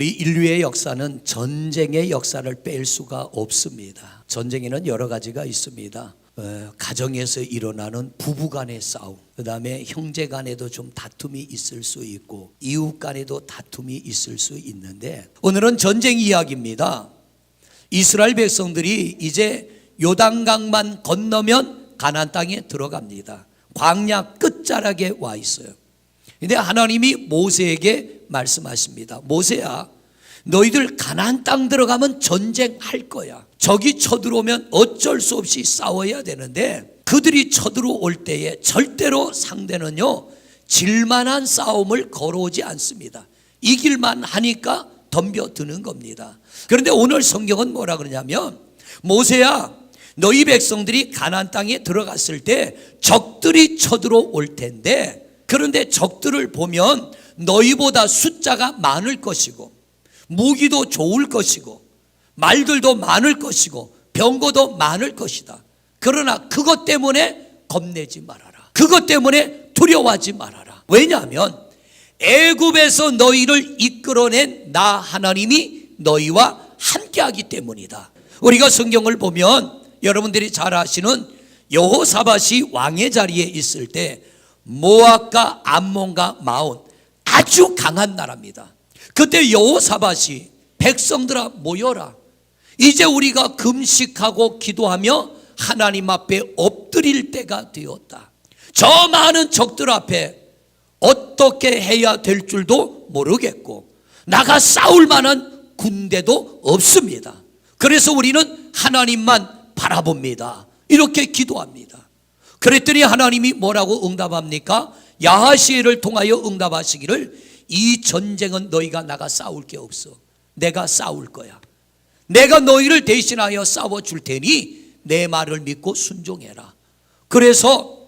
우리 인류의 역사는 전쟁의 역사를 뺄 수가 없습니다. 전쟁에는 여러 가지가 있습니다. 어, 가정에서 일어나는 부부 간의 싸움, 그 다음에 형제 간에도 좀 다툼이 있을 수 있고 이웃 간에도 다툼이 있을 수 있는데 오늘은 전쟁 이야기입니다. 이스라엘 백성들이 이제 요단강만 건너면 가나안 땅에 들어갑니다. 광야 끝자락에 와 있어요. 근데 하나님이 모세에게 말씀하십니다. 모세야, 너희들 가나안 땅 들어가면 전쟁할 거야. 적이 쳐들어오면 어쩔 수 없이 싸워야 되는데 그들이 쳐들어올 때에 절대로 상대는요 질만한 싸움을 걸어오지 않습니다. 이길만 하니까 덤벼드는 겁니다. 그런데 오늘 성경은 뭐라 그러냐면 모세야 너희 백성들이 가나안 땅에 들어갔을 때 적들이 쳐들어올 텐데 그런데 적들을 보면 너희보다 숫자가 많을 것이고 무기도 좋을 것이고 말들도 많을 것이고 병거도 많을 것이다. 그러나 그것 때문에 겁내지 말아라. 그것 때문에 두려워하지 말아라. 왜냐하면 애굽에서 너희를 이끌어낸 나 하나님이 너희와 함께하기 때문이다. 우리가 성경을 보면 여러분들이 잘 아시는 여호사밧이 왕의 자리에 있을 때 모압과 암몬과 마온 아주 강한 나라입니다. 그때 여호사밧이 백성들아 모여라. 이제 우리가 금식하고 기도하며 하나님 앞에 엎드릴 때가 되었다. 저 많은 적들 앞에 어떻게 해야 될 줄도 모르겠고 나가 싸울 만한 군대도 없습니다. 그래서 우리는 하나님만 바라봅니다. 이렇게 기도합니다. 그랬더니 하나님이 뭐라고 응답합니까? 야하시엘을 통하여 응답하시기를 이 전쟁은 너희가 나가 싸울 게 없어. 내가 싸울 거야. 내가 너희를 대신하여 싸워 줄 테니 내 말을 믿고 순종해라. 그래서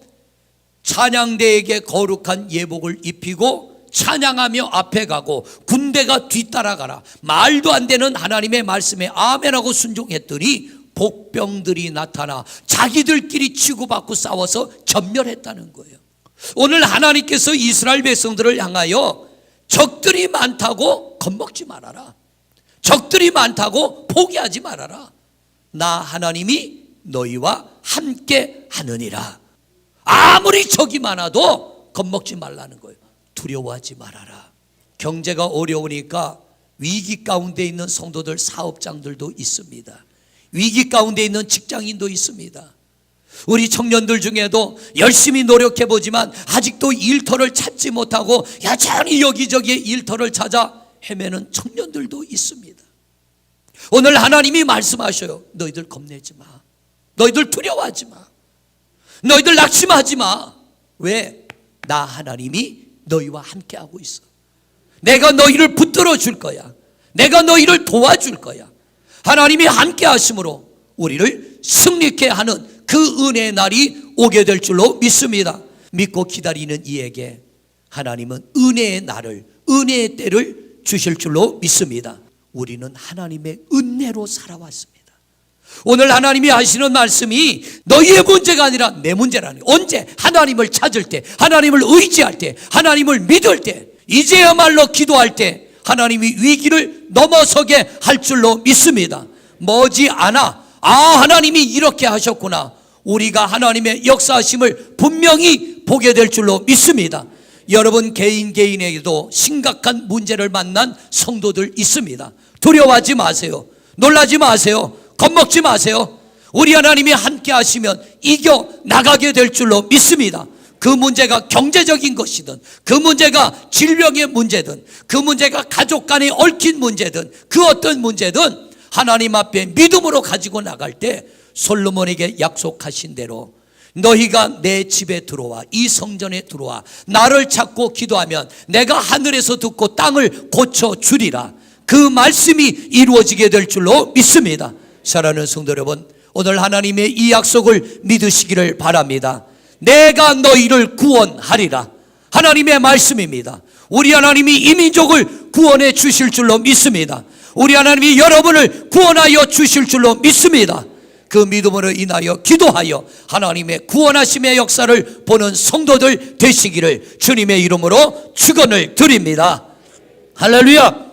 찬양대에게 거룩한 예복을 입히고 찬양하며 앞에 가고 군대가 뒤따라가라. 말도 안 되는 하나님의 말씀에 아멘하고 순종했더니 복병들이 나타나 자기들끼리 치고받고 싸워서 전멸했다는 거예요. 오늘 하나님께서 이스라엘 백성들을 향하여 적들이 많다고 겁먹지 말아라. 적들이 많다고 포기하지 말아라. 나 하나님이 너희와 함께 하느니라. 아무리 적이 많아도 겁먹지 말라는 거예요. 두려워하지 말아라. 경제가 어려우니까 위기 가운데 있는 성도들 사업장들도 있습니다. 위기 가운데 있는 직장인도 있습니다. 우리 청년들 중에도 열심히 노력해 보지만 아직도 일터를 찾지 못하고 여전히 여기저기에 일터를 찾아 헤매는 청년들도 있습니다. 오늘 하나님이 말씀하셔요. 너희들 겁내지 마. 너희들 두려워하지 마. 너희들 낙심하지 마. 왜? 나 하나님이 너희와 함께하고 있어. 내가 너희를 붙들어 줄 거야. 내가 너희를 도와줄 거야. 하나님이 함께 하심으로 우리를 승리케 하는 그 은혜의 날이 오게 될 줄로 믿습니다. 믿고 기다리는 이에게 하나님은 은혜의 날을, 은혜의 때를 주실 줄로 믿습니다. 우리는 하나님의 은혜로 살아왔습니다. 오늘 하나님이 하시는 말씀이 너희의 문제가 아니라 내 문제라니. 언제? 하나님을 찾을 때, 하나님을 의지할 때, 하나님을 믿을 때, 이제야말로 기도할 때, 하나님이 위기를 넘어서게 할 줄로 믿습니다. 머지 않아. 아, 하나님이 이렇게 하셨구나. 우리가 하나님의 역사하심을 분명히 보게 될 줄로 믿습니다. 여러분 개인 개인에게도 심각한 문제를 만난 성도들 있습니다. 두려워하지 마세요. 놀라지 마세요. 겁먹지 마세요. 우리 하나님이 함께 하시면 이겨 나가게 될 줄로 믿습니다. 그 문제가 경제적인 것이든 그 문제가 질병의 문제든 그 문제가 가족 간에 얽힌 문제든 그 어떤 문제든 하나님 앞에 믿음으로 가지고 나갈 때 솔로몬에게 약속하신 대로 너희가 내 집에 들어와 이 성전에 들어와 나를 찾고 기도하면 내가 하늘에서 듣고 땅을 고쳐 주리라. 그 말씀이 이루어지게 될 줄로 믿습니다. 사랑하는 성도 여러분 오늘 하나님의 이 약속을 믿으시기를 바랍니다 내가 너희를 구원하리라 하나님의 말씀입니다 우리 하나님이 이 민족을 구원해 주실 줄로 믿습니다 우리 하나님이 여러분을 구원하여 주실 줄로 믿습니다 그 믿음으로 인하여 기도하여 하나님의 구원하심의 역사를 보는 성도들 되시기를 주님의 이름으로 축원을 드립니다. 할렐루야.